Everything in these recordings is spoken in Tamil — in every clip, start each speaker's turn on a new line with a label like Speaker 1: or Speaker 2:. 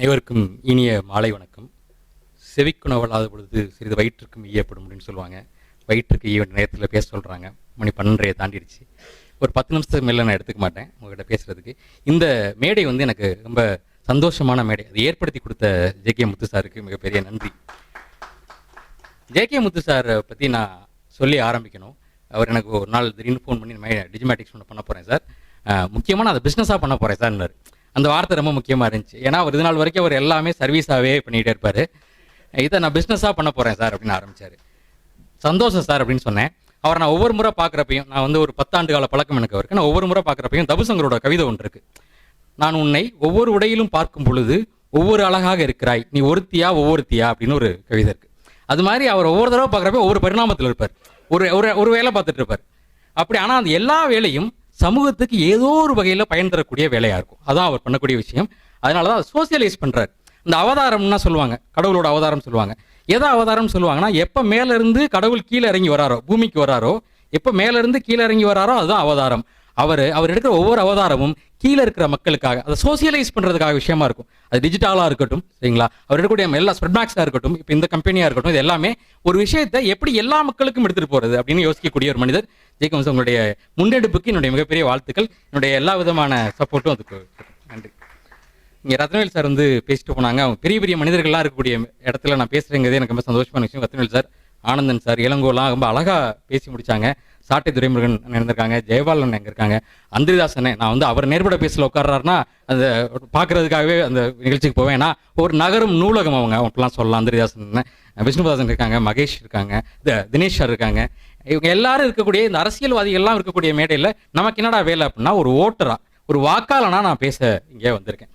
Speaker 1: அனைவருக்கும் இனிய மாலை வணக்கம். செவிக்குணவலாத பொழுது சிறிது வயிற்றுக்கும் ஈயப்படும் அப்படின்னு சொல்லுவாங்க. வயிற்றுக்கு ஈய நேரத்தில் பேச சொல்கிறாங்க மணி பன்னெண்டரையை தாண்டிடுச்சு. ஒரு பத்து நிமிஷத்துக்கு மேலே நான் எடுத்துக்க மாட்டேன் உங்கள்கிட்ட பேசுகிறதுக்கு இந்த மேடை வந்து எனக்கு ரொம்ப சந்தோஷமான மேடை. அதை ஏற்படுத்தி கொடுத்த ஜே கே முத்து சாருக்கு மிகப்பெரிய நன்றி. ஜே கே முத்து சாரை பற்றி நான் சொல்லி ஆரம்பிக்கணும். அவர் எனக்கு ஒரு நாள் திடீர்னு ஃபோன் பண்ணி இந்த மாதிரி டிஜிமேட்டிக்ஸ் ஒன்று பண்ண போகிறேன் சார். முக்கியமாக நான் அதை பிஸ்னஸாக பண்ண போகிறேன் சார்னார். அந்த வார்த்தை ரொம்ப முக்கியமாக இருந்துச்சு. ஏன்னா அவர் இது நாள் வரைக்கும் அவர் எல்லாமே சர்வீஸாகவே பண்ணிகிட்டே இருப்பார். இதை நான் பிஸ்னஸாக பண்ண போகிறேன் சார் அப்படின்னு ஆரம்பிச்சார். சந்தோஷம் சார் அப்படின்னு சொன்னேன். அவரை நான் ஒவ்வொரு முறை பார்க்குறப்பையும் நான் வந்து ஒரு பத்தாண்டு கால பழக்கம் எனக்கு அவருக்கு. நான் ஒவ்வொரு முறை பார்க்குறப்பையும் தபுசங்கரோட கவிதை ஒன்று இருக்குது நான் உன்னை ஒவ்வொரு உடையிலும் பார்க்கும் பொழுது ஒவ்வொரு அழகாக இருக்கிறாய். நீ ஒருத்தியா ஒவ்வொருத்தியா அப்படின்னு ஒரு கவிதை இருக்குது அது மாதிரி அவர் ஒவ்வொரு தடவை பார்க்குறப்ப ஒவ்வொரு பரிணாமத்தில் இருப்பார். ஒரு ஒரு ஒரு வேலை பார்த்துட்டு இருப்பார். அப்படி ஆனால் அந்த எல்லா வேலையும் சமூகத்துக்கு ஏதோ ஒரு வகையில் பயன் தரக்கூடிய வேலையாக இருக்கும். அதான் அவர் பண்ணக்கூடிய விஷயம். அதனால தான் சோசியலைஸ் பண்ணுறாரு இந்த அவதாரம்னா சொல்லுவாங்க. கடவுளோட அவதாரம் சொல்லுவாங்க. எதை அவதாரம் சொல்லுவாங்கன்னா எப்போ மேலேருந்து கடவுள் கீழே இறங்கி வராரோ பூமிக்கு வராரோ எப்போ மேலேருந்து கீழே இறங்கி வராரோ அதுதான் அவதாரம். அவர் அவர் எடுக்கிற ஒவ்வொரு அவதாரமும் கீழே இருக்கிற மக்களுக்காக அதை சோசியலைஸ் பண்ணுறதுக்காக விஷயமா இருக்கும். அது டிஜிட்டலாக இருக்கட்டும் சரிங்களா? அவர் எடுக்கக்கூடிய எல்லா ஸ்ப்ரெட்மேக்ஸாக இருக்கட்டும் இப்போ இந்த கம்பெனியாக இருக்கட்டும் இது எல்லாமே ஒரு விஷயத்தை எப்படி எல்லா மக்களுக்கும் எடுத்துகிட்டு போகிறது அப்படின்னு யோசிக்கக்கூடிய ஒரு மனிதர் ஜெயக்குமார் உங்களுடைய முன்னெடுப்புக்கு என்னுடைய மிகப்பெரிய வாழ்த்துக்கள். என்னுடைய எல்லா விதமான சப்போர்ட்டும் அதுக்கு நன்றி. இங்கே ரத்னவேல் சார் வந்து பேசிட்டு போனாங்க. அவங்க பெரிய பெரிய மனிதர்கள்லாம் இருக்கக்கூடிய இடத்துல நான் பேசுகிறேங்கிறதே எனக்கு ரொம்ப சந்தோஷமான விஷயம். ரத்னவேல் சார் ஆனந்தன் சார் இளங்கோலாம் ரொம்ப அழகாக பேசி முடித்தாங்க சாட்டை துரைமுருகன் இருந்திருக்காங்க ஜெயபாலன் எங்க இருக்காங்க அந்திரிதாசனே நான் வந்து அவர் நேர்பட பேசல உட்கார்றாருன்னா அந்த பார்க்கறதுக்காகவே அந்த நிகழ்ச்சிக்கு போவேன். ஏன்னா ஒரு நகரும் நூலகம் அவங்க அவங்களாம் சொல்லலாம். அந்திரிதாசன் விஷ்ணுபாதன் இருக்காங்க மகேஷ் இருக்காங்க த- தினேஷ் சார் இருக்காங்க. இவங்க எல்லாரும் இருக்கக்கூடிய இந்த அரசியல்வாதிகள்லாம் இருக்கக்கூடிய மேடையில் நமக்கு என்னடா வேலை அப்படின்னா ஒரு ஓட்டரா ஒரு வாக்காளனா நான் பேச இங்கே வந்திருக்கேன்.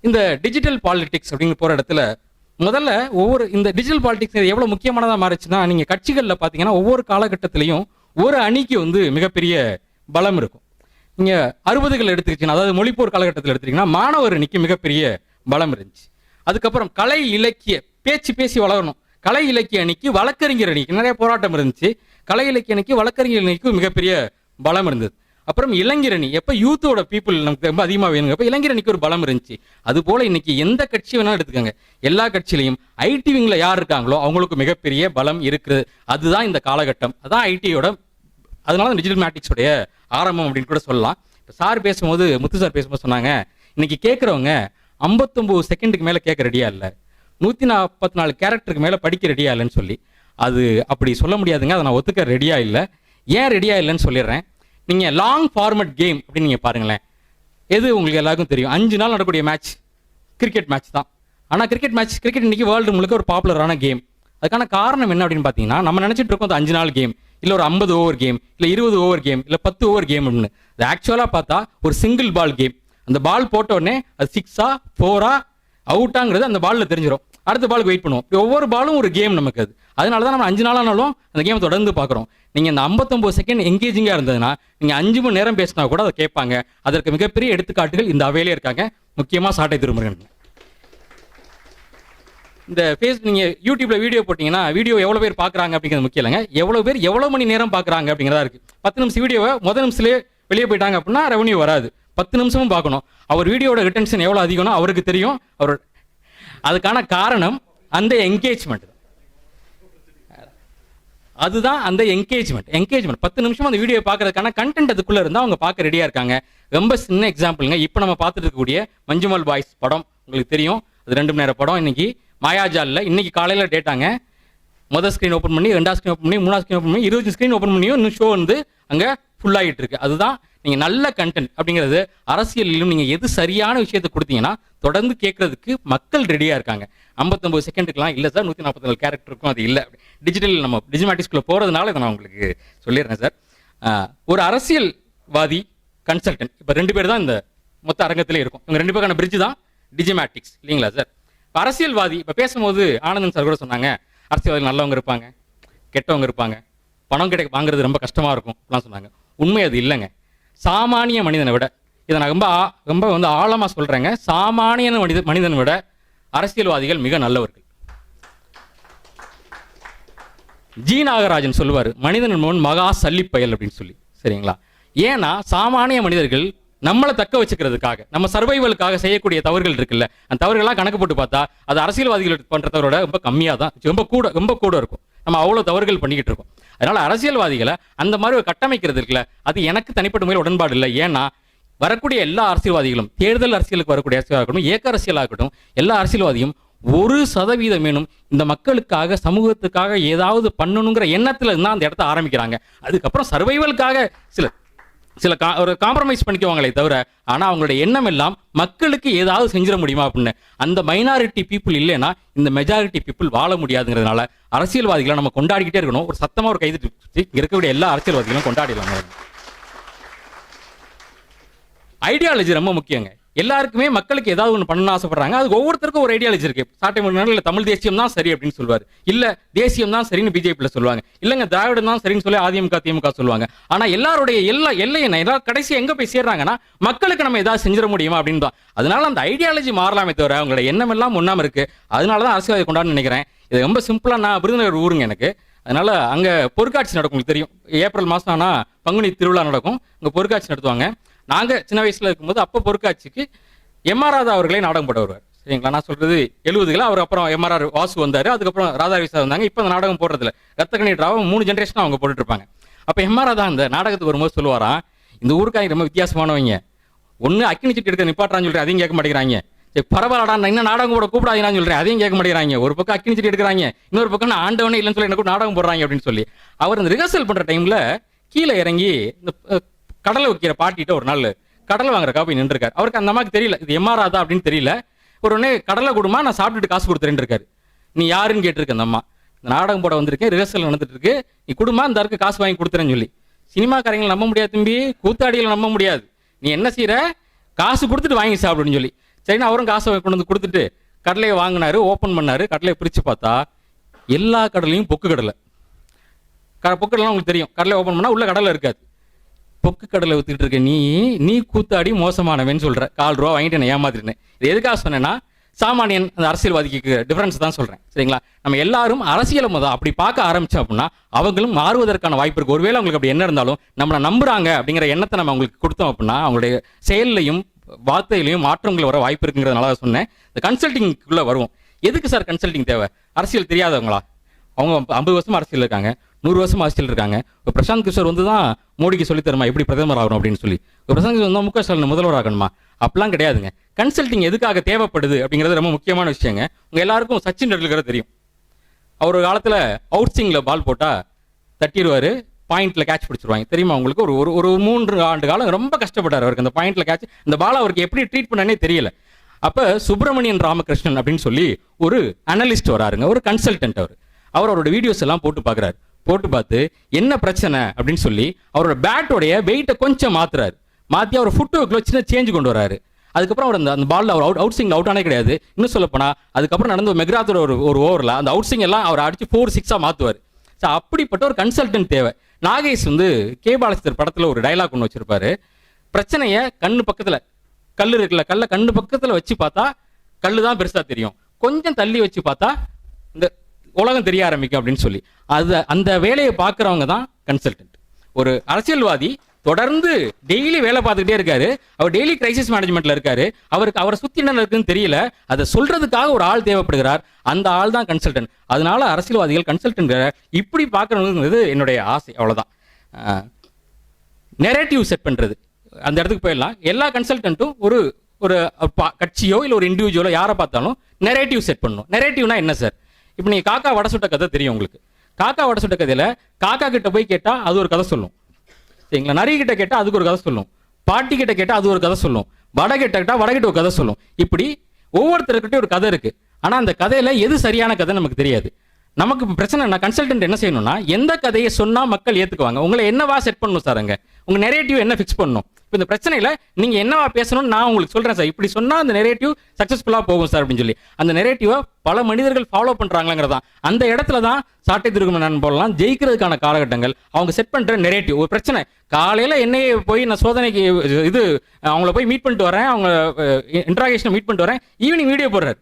Speaker 1: இந்த டிஜிட்டல் பாலிடிக்ஸ் அப்படின்னு போகிற இடத்துல முதல்ல ஒவ்வொரு இந்த டிஜிட்டல் பாலிடிக்ஸ் எவ்வளோ முக்கியமானதாக மாறிச்சுன்னா நீங்கள் கட்சிகளில் பார்த்தீங்கன்னா ஒவ்வொரு காலகட்டத்திலையும் ஒரு அணிக்கு வந்து மிகப்பெரிய பலம் இருக்கும். நீங்கள் அறுபதுகள் எடுத்துக்கிட்டீங்கன்னா அதாவது மொழிப்போர் காலகட்டத்தில் எடுத்துக்கிட்டிங்கன்னா மாணவர் அணிக்கு மிகப்பெரிய பலம் இருந்துச்சு. அதுக்கப்புறம் கலை இலக்கிய பேச்சு பேசி வளரணும். கலை இலக்கிய அணிக்கு வழக்கறிஞர் அணிக்கு நிறைய போராட்டம் இருந்துச்சு. கலை இலக்கிய அணிக்கு வழக்கறிஞர் அணிக்கு மிகப்பெரிய பலம் இருந்தது. அப்புறம் இளைஞர் அணி எப்போ யூத்தோட பீப்புள் நமக்கு ரொம்ப அதிகமாக வேணுங்க இளைஞர் இளைஞரணிக்கு ஒரு பலம் இருந்துச்சு. அது போல இன்னைக்கு எந்த கட்சி வேணாலும் எடுத்துக்கோங்க. எல்லா கட்சியிலையும் ஐடி விங்கில் யார் இருக்காங்களோ அவங்களுக்கு மிகப்பெரிய பலம் இருக்குது அதுதான் இந்த காலகட்டம். அதான் ஐடியோட அதனால தான் டிஜிட்டல் மேட்டிக்ஸோடைய ஆரம்பம் அப்படின்னு கூட சொல்லலாம். இப்போ சார் பேசும்போது முத்து சார் பேசும்போது சொன்னாங்க இன்னைக்கு கேட்குறவங்க ஐம்பத்தொம்போது செகண்டுக்கு மேலே கேட்க ரெடியாக இல்லை. நூற்றி நாற்பத்தி நாலு கேரக்டருக்கு மேலே படிக்க ரெடியாக இல்லைன்னு சொல்லி. அது அப்படி சொல்ல முடியாதுங்க. அதை நான் ஒத்துக்க ரெடியாக இல்லை. ஏன் ரெடியாக இல்லைன்னு சொல்லிடுறேன். நீங்கள் லாங் ஃபார்மட் கேம் அப்படின்னு நீங்கள் பாருங்களேன். எது உங்களுக்கு எல்லாருக்கும் தெரியும்? அஞ்சு நாள் நடக்கக்கூடிய மேட்ச் கிரிக்கெட் மேட்ச் தான். ஆனால் கிரிக்கெட் மேட்ச் கிரிக்கெட் இன்றைக்கி வேர்ல்டு முழுக்க ஒரு பாப்புலரான கேம் அதுக்கான காரணம் என்ன அப்படின்னு பார்த்தீங்கன்னா நம்ம நினச்சிட்டு இருக்கோம் அந்த அஞ்சு நாள் கேம் இல்லை ஒரு ஐம்பது ஓவர் கேம் இல்லை இருபது ஓவர் கேம் இல்லை பத்து ஓவர் கேம் அப்படின்னு அது ஆக்சுவலாக பார்த்தா ஒரு சிங்கிள் பால் கேம் அந்த பால் போட்ட உடனே அது சிக்ஸா ஃபோரா அவுட்டாங்கிறது அந்த பாலில் தெரிஞ்சிடும் அடுத்த பாலுக்கு வெயிட் பண்ணுவோம். இப்படி ஒவ்வொரு பாலும் ஒரு கேம் நமக்கு அது. அதனால தான் நம்ம அஞ்சு நாளானாலும் அந்த கேமை தொடர்ந்து பார்க்குறோம். நீங்கள் இந்த ஐம்பத்தொம்பது செகண்ட் எங்கேஜிங்காக இருந்ததுன்னா நீங்கள் அஞ்சு மணி நேரம் பேசினா கூட அதை கேட்பாங்க. அதற்கு மிகப்பெரிய எடுத்துக்காட்டுகள் இந்த அவையிலே இருக்காங்க. முக்கியமாக சாட்டை திருமுருகன். இந்த ஃபேஸ் நீங்கள் யூடியூப்ல வீடியோ போட்டிங்கன்னா வீடியோ எவ்வளோ பேர் பார்க்குறாங்க அப்படிங்கிறது முக்கியம் இல்லைங்க. எவ்வளோ பேர் எவ்வளோ மணி நேரம் பார்க்குறாங்க அப்படிங்கிறதா இருக்குது பத்து நிமிஷம் வீடியோவை முதல் நிமிஷத்துலேயே வெளியே போயிட்டாங்க அப்படின்னா ரெவன்யூ வராது. பத்து நிமிஷமும் பார்க்கணும். அவர் வீடியோட ரிட்டன்ஷன் எவ்வளோ அதிகம்னா அவருக்கு தெரியும். அவர் அதுக்கான காரணம் அந்த என்கேஜ்மெண்ட் அதுதான் அந்த என்கேஜ்மெண்ட் என்கேஜ்மெண்ட் பத்து நிமிஷம் அந்த வீடியோ பார்க்கறதுக்கான கண்டென்ட் அதுக்குள்ளே இருந்தால் அவங்க பார்க்க ரெடியாக இருக்காங்க. ரொம்ப சின்ன எக்ஸாம்பிளுங்க இப்போ நம்ம பார்த்துட்டு இருக்கக்கூடிய மஞ்சுமல் பாய்ஸ் படம் உங்களுக்கு தெரியும். அது ரெண்டு மணி நேரம் படம் இன்னைக்கு. மாயாஜாலில் இன்னைக்கு காலையில் டேட்டாங்க மொதல் ஸ்க்ரீன் ஓப்பன் பண்ணி ரெண்டாவது ஸ்க்ரீன் ஓப்பன் பண்ணி மூணாவது ஸ்க்ரீன் ஓப்பன் பண்ணி இருபது ஸ்க்ரீன் ஓப்பன் பண்ணியும் இன்னும் ஷோ வந்து அங்கே ஃபுல்லாகிட்டு இருக்கு. அதுதான் நீங்கள் நல்ல கண்டென்ட் அப்படிங்கிறது அரசியலிலும் நீங்கள் எது சரியான விஷயத்தை கொடுத்தீங்கன்னா தொடர்ந்து கேட்கறதுக்கு மக்கள் ரெடியாக இருக்காங்க. ஐம்பத்தொம்பது செகண்டுக்குலாம் இல்லை சார் நூற்றி நாற்பத்தி நாலு கேரக்டருக்கும் அது இல்லை. டிஜிட்டல் நம்ம டிஜிமேட்டிக்ஸ்குள்ளே போகிறதுனால இதை நான் உங்களுக்கு சொல்லிடுறேன் சார் ஒரு அரசியல்வாதி கன்சல்டன்ட் இப்போ ரெண்டு பேர் தான் இந்த மொத்த அரங்கத்திலே இருக்கும். இவங்க ரெண்டு பேருக்கான பிரிட்ஜ் தான் டிஜிமேட்டிக்ஸ் இல்லைங்களா சார் அரசியல்வாதி இப்போ பேசும்போது ஆனந்தன் சார் கூட சொன்னாங்க அரசியல்வாதிகள் நல்லவங்க இருப்பாங்க கெட்டவங்க இருப்பாங்க பணம் கிடைக்க வாங்குறது ரொம்ப கஷ்டமாக இருக்கும் அப்படிலாம் சொன்னாங்க. உண்மை அது இல்லைங்க. சாமானிய மனிதனை விட இதை நான் ரொம்ப ரொம்ப வந்து ஆழமாக சொல்கிறேங்க சாமானிய மனித மனிதனை விட அரசியல்வாதிகள் மிக நல்லவர்கள். ஜி நாகராஜன் சொல்லுவார் மனிதன் முன் மகா சல்லிப்பயல் அப்படின்னு சொல்லி. சரிங்களா? ஏன்னா சாமானிய மனிதர்கள் நம்மளை தக்க வச்சுக்கிறதுக்காக நம்ம சர்வைவலுக்காக செய்யக்கூடிய தவறுகள் இருக்குல்ல அந்த தவறுகள்லாம் கணக்கு போட்டு பார்த்தா அது அரசியல்வாதிகள் பண்ற ரொம்ப கம்மியாக தான் ரொம்ப கூட ரொம்ப கூட இருக்கும். நம்ம அவ்வளோ தவறுகள் பண்ணிக்கிட்டு இருக்கோம். அதனால அரசியல்வாதிகளை அந்த மாதிரி கட்டமைக்கிறது இருக்குல்ல அது எனக்கு தனிப்பட்ட முறையில் உடன்பாடு இல்லை. ஏன்னா வரக்கூடிய எல்லா அரசியல்வாதிகளும் தேர்தல் அரசியலுக்கு வரக்கூடிய அரசியலாகட்டும் ஏக்க அரசியலாகட்டும் எல்லா அரசியல்வாதியும் ஒரு சதவீதமேனும் இந்த மக்களுக்காக சமூகத்துக்காக ஏதாவது பண்ணணுங்கிற எண்ணத்துல இருந்தால் அந்த இடத்த ஆரம்பிக்கிறாங்க. அதுக்கப்புறம் சர்வைவலுக்காக சில சில கா ஒரு காம்ப்ரமைஸ் பண்ணிக்குவாங்களே தவிர ஆனால் அவங்களுடைய எண்ணம் எல்லாம் மக்களுக்கு ஏதாவது செஞ்சிட முடியுமா அப்படின்னு. அந்த மைனாரிட்டி பீப்புள் இல்லைன்னா இந்த மெஜாரிட்டி பீப்புள் வாழ முடியாதுங்கிறதுனால அரசியல்வாதிகளை நம்ம கொண்டாடிக்கிட்டே இருக்கணும். ஒரு சத்தமாக ஒரு கைது இருக்கக்கூடிய எல்லா அரசியல்வாதிகளும் கொண்டாடிடலாம். ஐடியாலஜி ரொம்ப முக்கியங்க. எல்லாருக்குமே மக்களுக்கு ஏதாவது ஒன்று பண்ணணும்னு ஆசைப்படுறாங்க. அது ஒவ்வொருத்தருக்கும் ஒரு ஐடியாலஜி இருக்கு. சாட்டை மொழினால தமிழ் தேசியம் தான் சரி அப்படின்னு சொல்லுவார். இல்ல தேசியம் தான் சரின்னு பிஜேபியில் சொல்லுவாங்க. இல்லங்க திராவிடம் தான் சரின்னு சொல்லி அதிமுக திமுக சொல்லுவாங்க. ஆனா எல்லாருடைய எல்லா எல்லையை எல்லா கடைசி எங்க போய் சேர்றாங்கன்னா மக்களுக்கு நம்ம ஏதாவது செஞ்சிட முடியுமா அப்படின்னு தான். அதனால அந்த ஐடியாலஜி மாறலாமே தவிர அவங்களோட எண்ணம் எல்லாம் ஒண்ணாம இருக்கு. அதனால தான் அரசியல்வாதி கொண்டாடுன்னு நினைக்கிறேன். இது ரொம்ப சிம்பிளா நான் விருதுநகர் ஊருங்க எனக்கு. அதனால அங்க பொருட்காட்சி நடக்கும் உங்களுக்கு தெரியும். ஏப்ரல் மாசம் ஆனா பங்குனி திருவிழா நடக்கும். அங்க பொருட்காட்சி நடத்துவாங்க. நாங்கள் சின்ன வயசில் இருக்கும்போது அப்போ பொருட்காட்சிக்கு எம்ஆர் ராதா அவர்களே நாடகம் போட வருவார். சரிங்களா? நான் சொல்றது எழுபதுகளில் அவர் அப்புறம் எம்ஆர்ஆர் வாசு வந்தார். அதுக்கப்புறம் ராதா விசா வந்தாங்க. இப்போ அந்த நாடகம் போடுறதுல ரத்தக்கணி டிராவை மூணு ஜென்ரேஷன் அவங்க போட்டுட்டு இருப்பாங்க அப்போ எம்ஆர் ராதா அந்த நாடகத்துக்கு வரும்போது சொல்லுவாராம் இந்த ஊருக்காங்க ரொம்ப வித்தியாசமானவங்க. ஒன்று அக்கினி சட்டி எடுக்க நிப்பாட்டுறான்னு சொல்றேன் அதையும் கேட்க மாட்டேங்கிறாங்க. சரி பரவாயில்லடா நான் இன்னும் நாடகம் கூட கூப்பிடாதீங்கன்னு சொல்கிறேன் அதையும் கேட்க மாட்டேங்கிறாங்க. ஒரு பக்கம் அக்கினி சட்டி எடுக்கிறாங்க இன்னொரு பக்கம் நான் ஆண்டவனே இல்லைன்னு சொல்லி எனக்கு நாடகம் போடுறாங்க அப்படின்னு சொல்லி. அவர் அந்த ரிஹர்சல் பண்ணுற டைமில் கீழே இறங்கி இந்த கடலை வைக்கிற பாட்டிகிட்ட ஒரு நாள் கடலை வாங்குற போய் நின்றுருக்காரு. அவருக்கு அந்த அம்மாவுக்கு தெரியல இது எம்ஆர்ஆதா அப்படின்னு தெரியல. ஒரு உடனே கடலை கொடுமா நான் சாப்பிட்டுட்டு காசு கொடுத்துறேன் இருக்காரு. நீ யாருன்னு கேட்டிருக்க அந்த அம்மா? இந்த நாடகம் போட வந்திருக்கேன் ரிஹர்சல் நடந்துட்டு இருக்கு. நீ குடும்பம் இந்த அருக்கு காசு வாங்கி கொடுத்துறேன்னு சொல்லி. சினிமாக்காரங்களை நம்ப முடியாது தம்பி கூத்தாடிகளை நம்ப முடியாது. நீ என்ன செய்கிற காசு கொடுத்துட்டு வாங்கி சாப்பிடுன்னு சொல்லி. சரினா அவரும் காசை கொண்டு வந்து கொடுத்துட்டு கடலையை வாங்கினாரு ஓப்பன் பண்ணாரு. கடலையை பிரித்து பார்த்தா எல்லா கடலையும் பொக்கு கடலை. க- பொக்கு உங்களுக்கு தெரியும். கடலை ஓப்பன் பண்ணால் உள்ள கடலை இருக்காது. பொக்கு கடலை வித்துட்டு இருக்க நீ நீ கூத்தாடி மோசமானவன் சொல்ற. கால் ரூபா வாங்கிட்டு என்ன ஏமாத்திருந்தேன் இது எதுக்காக சொன்னேன்னா சாமானியன் அந்த அரசியல்வாதிக்கு டிஃபரன்ஸ் தான் சொல்கிறேன் சரிங்களா? நம்ம எல்லாரும் அரசியலை முதல் அப்படி பார்க்க ஆரம்பிச்சோம் அப்படின்னா அவங்களும் மாறுவதற்கான வாய்ப்பு இருக்குது ஒருவேளை அவங்களுக்கு அப்படி என்ன இருந்தாலும் நம்மளை நம்புறாங்க அப்படிங்கிற எண்ணத்தை நம்ம அவங்களுக்கு கொடுத்தோம் அப்படின்னா அவங்களுடைய செயல்லையும் வார்த்தையிலையும் மாற்றங்கள் வர வாய்ப்பு இருக்குங்கிறதுனால சொன்னேன். இந்த கன்சல்டிங்குள்ளே வருவோம். எதுக்கு சார் கன்சல்டிங் தேவை? அரசியல் தெரியாதவங்களா? அவங்க ஐம்பது வருஷம் அரசியல் இருக்காங்க. நூறு வருஷம் அரசியல் இருக்காங்க. இப்போ பிரசாந்த் கிஷோர் வந்து தான் மோடிக்கு சொல்லித்தரமா எப்படி பிரதமர் ஆகணும் அப்படின்னு சொல்லி. இப்போ பிரசாந்த் கிஷோர் வந்து முக ஸ்டாலின் முதல்வர் ஆகணுமா? அப்படிலாம் கிடையாதுங்க. கன்சல்டிங் எதுக்காக தேவைப்படுது அப்படிங்கிறது ரொம்ப முக்கியமான விஷயங்க. உங்கள் எல்லாருக்கும் சச்சின் டெண்டுல்கர் தெரியும். அவர் காலத்தில் காலத்துல அவுட் பால் போட்டால் தட்டிடுவார் பாயிண்ட்ல கேட்ச் பிடிச்சிருவாங்க. தெரியுமா உங்களுக்கு? ஒரு ஒரு ஒரு மூன்று ஆண்டு காலம் ரொம்ப கஷ்டப்பட்டார் அவருக்கு. அந்த பாயிண்ட்ல கேட்ச் இந்த பால் அவருக்கு எப்படி ட்ரீட் பண்ணனே தெரியல. அப்போ சுப்பிரமணியன் ராமகிருஷ்ணன் அப்படின்னு சொல்லி ஒரு அனலிஸ்ட் வராருங்க. ஒரு கன்சல்டன்ட் அவர். அவர் அவரோட வீடியோஸ் எல்லாம் போட்டு பார்க்குறாரு. போட்டு பார்த்து என்ன பிரச்சனை? அப்படின்னு சொல்லி அவரோட பேட்டோடைய வெயிட்டை கொஞ்சம் மாத்துறாரு. மாற்றி அவர் ஃபுட் ஒர்க்கில் சின்ன சேஞ்ச் கொண்டு வராரு அதுக்கப்புறம் அவர் அந்த அந்த பால்ல அவர் அவுட் அவுட் சிங்கில் அவுட் ஆனே கிடையாது. இன்னும் சொல்லப்போனால் அதுக்கப்புறம் நடந்த மெக்ராத்தோட ஒரு ஒரு ஓவரில் அந்த அவுட் சிங் எல்லாம் அவர் அடித்து ஃபோர் சிக்ஸாக மாற்றுவார் ஸோ அப்படிப்பட்ட ஒரு கன்சல்டன்ட் தேவை. நாகேஷ் வந்து கே. பாலச்சந்தர் படத்தில் ஒரு டைலாக் ஒன்று வச்சுருப்பாரு. பிரச்சனையை கண்ணு பக்கத்தில் கல் இருக்குல்ல கல்லை கண்ணு பக்கத்தில் வச்சு பார்த்தா கல் தான் பெருசாக தெரியும். கொஞ்சம் தள்ளி வச்சு பார்த்தா இந்த உலகம் தெரிய ஆரம்பிக்கும் அப்படின்னு சொல்லி. அது அந்த வேலையை பார்க்குறவங்க தான் கன்சல்டன்ட் ஒரு அரசியல்வாதி தொடர்ந்து டெய்லி வேலை பார்த்துக்கிட்டே இருக்காரு. அவர் டெய்லி கிரைசிஸ் மேனேஜ்மெண்ட்ல இருக்காரு. அவருக்கு அவரை சுத்தி என்ன இருக்குன்னு தெரியல. அதை சொல்றதுக்காக ஒரு ஆள் தேவைப்படுகிறார். அந்த ஆள் தான் கன்சல்டன்ட் அதனால அரசியல்வாதிகள் கன்சல்டன்ட் இப்படி பார்க்கணுங்கிறது என்னுடைய ஆசை. அவ்வளோதான் நெரேட்டிவ் செட் பண்றது. அந்த இடத்துக்கு போயிடலாம். எல்லா கன்சல்டன்ட்டும் ஒரு ஒரு கட்சியோ இல்லை ஒரு இண்டிவிஜுவலோ யாரை பார்த்தாலும் நெரேட்டிவ் செட் பண்ணணும். நெரேட்டிவ்னா என்ன சார் இப்போ நீங்கள் காக்கா வடை சுட்ட கதை தெரியும் உங்களுக்கு. காக்கா வடை சுட்ட கதையில் காக்கா கிட்ட போய் கேட்டால் அது ஒரு கதை சொல்லும். சரிங்களா? நரி கிட்ட கேட்டால் அதுக்கு ஒரு கதை சொல்லும். பாட்டி கிட்ட கேட்டால் அது ஒரு கதை சொல்லும். வடை கிட்ட வடகிட்ட ஒரு கதை சொல்லும். இப்படி ஒவ்வொருத்தருக்கிட்டே ஒரு கதை இருக்குது ஆனால் அந்த கதையில் எது சரியான கதை நமக்கு தெரியாது. நமக்கு பிரச்சனை என்ன? கன்சல்டன்ட் என்ன செய்யணும்னா எந்த கதையை சொன்னால் மக்கள் ஏற்றுக்குவாங்க உங்களை என்னவா செட் பண்ணணும் சார் அங்கே? உங்கள் நெரேட்டிவ் என்ன ஃபிக்ஸ் பண்ணணும்? இப்போ இந்த பிரச்சனையில் நீங்கள் என்னவா பேசணும்னு நான் உங்களுக்கு சொல்கிறேன் சார். இப்படி சொன்னால் அந்த நெரேட்டிவ் சக்ஸஸ்ஃபுல்லாக போகும் சார் அப்படின்னு சொல்லி. அந்த நெரேட்டிவை பல மனிதர்கள் ஃபாலோ பண்றாங்கிறதான் அந்த இடத்துல தான் சாட்டை திருக்குமன் போடலாம். ஜெயிக்கிறதுக்கான காலகட்டங்கள் அவங்க செட் பண்ணுற நெரேட்டிவ் ஒரு பிரச்சனை. காலையில் என்னையே போய் நான் சோதனைக்கு இது அவங்கள போய் மீட் பண்ணிட்டு வரேன். அவங்க இன்ட்ராகேஷனை மீட் பண்ணிட்டு வரேன். ஈவினிங் வீடியோ போடுறாரு.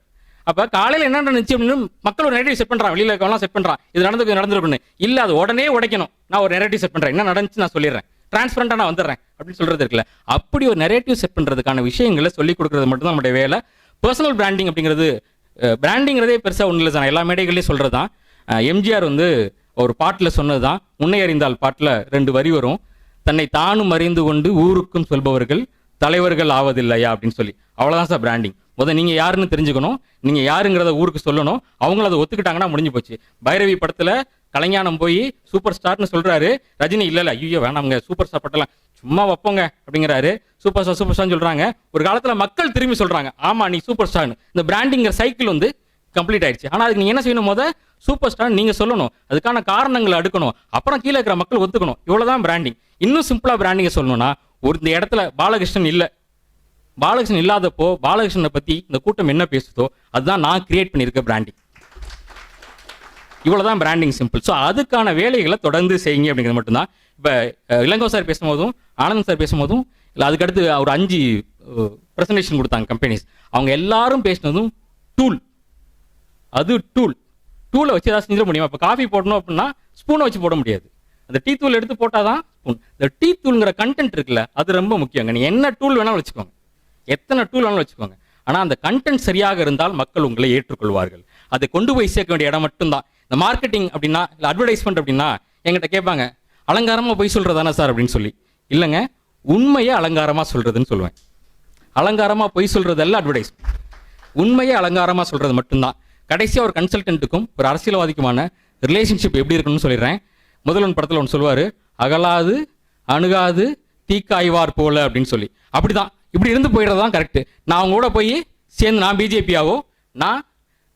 Speaker 1: அப்போ காலையில் என்ன நடந்துச்சு அப்படின்னு மக்கள் ஒரு நெரேட்டிவ் செட் பண்ணுறான் வெளியில் இருக்கவங்களாம் செட் பண்ணுறான் இது நடந்து நடந்திருக்குன்னு. இல்லை அது உடனே உடைக்கணும். நான் ஒரு நெரேட்டிவ் செட் பண்ணுறேன் என்ன நடந்துச்சு நான் சொல்லிடுறேன். டிரான்ஸ்பரண்டாக நான் வந்துடுறேன் அப்படின்னு சொல்றது இருக்குல்ல. அப்படி ஒரு நெரேட்டிவ் செட் பண்ணுறதுக்கான விஷயங்களை சொல்லி கொடுக்கறது மட்டும்தான் நம்முடைய வேலை. பர்சனல் பிராண்டிங் அப்படிங்கிறது பிராண்டிங்கிறதே பெருசாக ஒன்றும் இல்லை சார். எல்லா மேடைகளையும் சொல்கிறது தான் எம்ஜிஆர் வந்து ஒரு பாட்டில் சொன்னது தான் உன்னை அறிந்தால் பாட்டில் ரெண்டு வரி வரும். தன்னை தானும் அறிந்து கொண்டு ஊருக்கும் சொல்பவர்கள். தலைவர்கள் ஆவதில்லையா அப்படின்னு சொல்லி. அவ்வளோதான் சார் பிராண்டிங் முதல் நீங்கள் யாருன்னு தெரிஞ்சுக்கணும். நீங்கள் யாருங்கிறத ஊருக்கு சொல்லணும். அவங்கள அதை ஒத்துக்கிட்டாங்கன்னா முடிஞ்சு போச்சு. பைரவி படத்தில் கலைஞானம் போய் சூப்பர் ஸ்டார்னு சொல்கிறாரு ரஜினி இல்லை இல்லை. ஐயோ வேணாம்ங்க. சூப்பர் ஸ்டார் பட்டலாம் சும்மா வைப்போங்க அப்படிங்கிறாரு. சூப்பர் ஸ்டார் சூப்பர் ஸ்டார்னு சொல்கிறாங்க ஒரு காலத்தில் மக்கள் திரும்பி சொல்கிறாங்க ஆமாம் நீ சூப்பர் ஸ்டார்னு இந்த பிராண்டிங்கிற சைக்கிள் வந்து கம்ப்ளீட் ஆயிடுச்சு. ஆனால் அதுக்கு நீங்கள் என்ன செய்யணும் முத? சூப்பர் ஸ்டார் நீங்கள் சொல்லணும். அதுக்கான காரணங்களை அடுக்கணும். அப்புறம் கீழே இருக்கிற மக்கள் ஒத்துக்கணும். இவ்வளோதான் பிராண்டிங் இன்னும் சிம்பிளாக பிராண்டிங்கை சொல்லணும்னா ஒரு இந்த இடத்துல பாலகிருஷ்ணன் இல்லை. பாலகிருஷ்ணன் இல்லாதப்போ பாலகிருஷ்ணனை பற்றி இந்த கூட்டம் என்ன பேசுதோ அதுதான் நான் கிரியேட் பண்ணியிருக்க பிராண்டிங் இவ்வளோதான் பிராண்டிங் சிம்பிள் ஸோ அதுக்கான வேலைகளை தொடர்ந்து செய்யுங்க அப்படிங்கிறது மட்டும்தான். இப்போ இளங்கோ சார் பேசும்போதும் ஆனந்த் சார் பேசும்போதும் இல்லை அதுக்கடுத்து ஒரு அஞ்சு ப்ரெசன்டேஷன் கொடுத்தாங்க கம்பெனிஸ் அவங்க எல்லாரும் பேசினதும் டூல் அது டூல் டூலை வச்சு ஏதாவது செஞ்சிட முடியுமா? இப்போ காஃபி போடணும் அப்படின்னா ஸ்பூனை வச்சு போட முடியாது. அந்த டீ தூள் எடுத்து போட்டால் தான் ஸ்பூன் இந்த டீ தூளுங்கிற கண்டென்ட் இருக்குல்ல அது ரொம்ப முக்கியங்க நீ என்ன டூல் வேணாலும் வச்சுக்கோங்க. எத்தனை டூல் வேணாலும் வச்சுக்கோங்க. ஆனால் அந்த கண்டென்ட் சரியாக இருந்தால் மக்கள் உங்களை ஏற்றுக்கொள்வார்கள். அதை கொண்டு போய் சேர்க்க வேண்டிய இடம் மட்டும்தான். இந்த மார்க்கெட்டிங் அப்படின்னா இல்லை அட்வர்டைஸ்மெண்ட் அப்படின்னா எங்கிட்ட கேட்பாங்க அலங்காரமாக போய் சொல்கிறதானே சார்? அப்படின்னு சொல்லி. இல்லைங்க உண்மையை அலங்காரமாக சொல்கிறதுன்னு சொல்லுவேன். அலங்காரமாக பொய் சொல்கிறதல்ல அட்வர்டைஸ் உண்மையை அலங்காரமாக சொல்கிறது மட்டும்தான். கடைசியாக ஒரு கன்சல்டன்ட்டுக்கும் ஒரு அரசியல்வாதிக்குமான ரிலேஷன்ஷிப் எப்படி இருக்குன்னு சொல்லிடுறேன். முதல்வன் படத்தில் ஒன்று சொல்லுவார் அகலாது அணுகாது தீக்காய்வார் போல அப்படின்னு சொல்லி. அப்படிதான். இப்படி இருந்து போயிடுறது தான் கரெக்டு நான் அவங்க கூட போய் சேர்ந்து நான் பிஜேபியாவோ நான்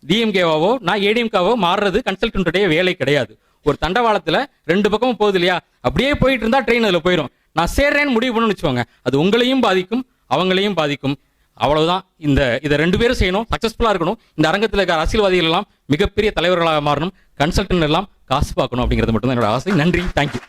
Speaker 1: டிஎம்கேவாவோ நான் ஏடிஎம்காவோ மாறுறது கன்சல்டன்ட்டுடைய வேலை கிடையாது. ஒரு தண்டவாளத்தில் ரெண்டு பக்கமும் போகுது இல்லையா? அப்படியே போயிட்டு இருந்தால் ட்ரெயின் அதில் போயிடும் நான் சேர்றேன்னு முடிவு பண்ணணும்னு வச்சுக்கோங்க. அது உங்களையும் பாதிக்கும் அவங்களையும் பாதிக்கும். அவ்வளவுதான். இந்த இதை ரெண்டு பேரும் செய்யணும். சக்ஸஸ்ஃபுல்லாக இருக்கணும். இந்த அரங்கத்தில் இருக்கிற அரசியல்வாதிகள் எல்லாம் மிகப்பெரிய தலைவர்களாக மாறணும். கன்சல்டன்ட் எல்லாம் காசு பார்க்கணும் அப்படிங்கிறது மட்டும் தான் என்னோட ஆசை. நன்றி. தேங்க்யூ